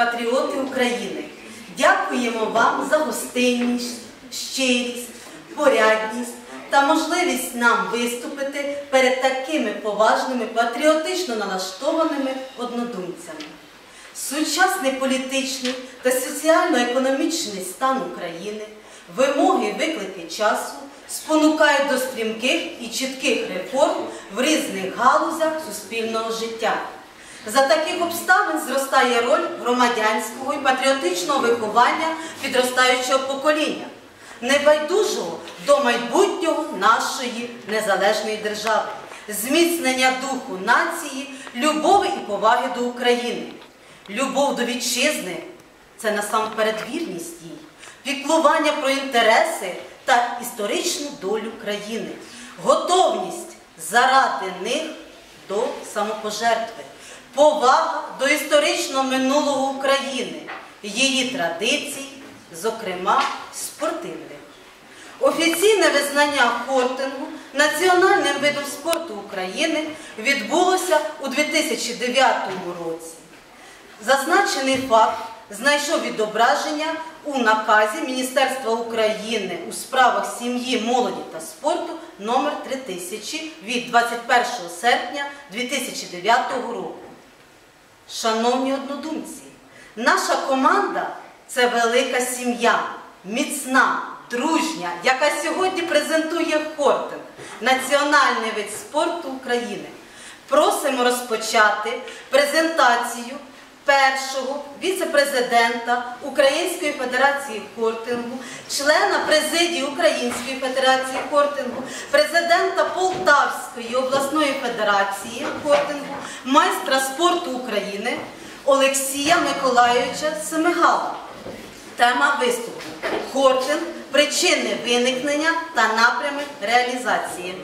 патріоти України, дякуємо вам за гостинність, щирість, порядність та можливість нам виступити перед такими поважними патріотично налаштованими однодумцями. Сучасний політичний та соціально-економічний стан України, вимоги виклики часу спонукають до стрімких і чітких реформ в різних галузях суспільного життя. За таких обставин зростає роль громадянського і патріотичного виховання підростаючого покоління, небайдужого до майбутнього нашої незалежної держави, зміцнення духу нації, любові і поваги до України. Любов до вітчизни це насамперед вірність їй, піклування про інтереси та історичну долю країни, готовність заради них до самопожертви, повага до історичного минулого України, її традицій, зокрема спортивних. Офіційне визнання хортингу національним видом спорту України відбулося у 2009 році. Зазначений факт знайшов відображення у наказі Міністерства України у справах сім'ї, молоді та спорту номер 3000 від 21 серпня 2009 року. Шановні однодумці, наша команда це велика сім'я, міцна, дружня, яка сьогодні презентує хортинг, національний вид спорту України. Просимо розпочати презентацію першого віце-президента Української федерації хортингу, члена президії Української федерації хортингу, президента Полтавської обласної федерації хортингу, майстра спорту України Олексія Миколайовича Семигала. Тема виступу хортинг, причини виникнення та напрями реалізації.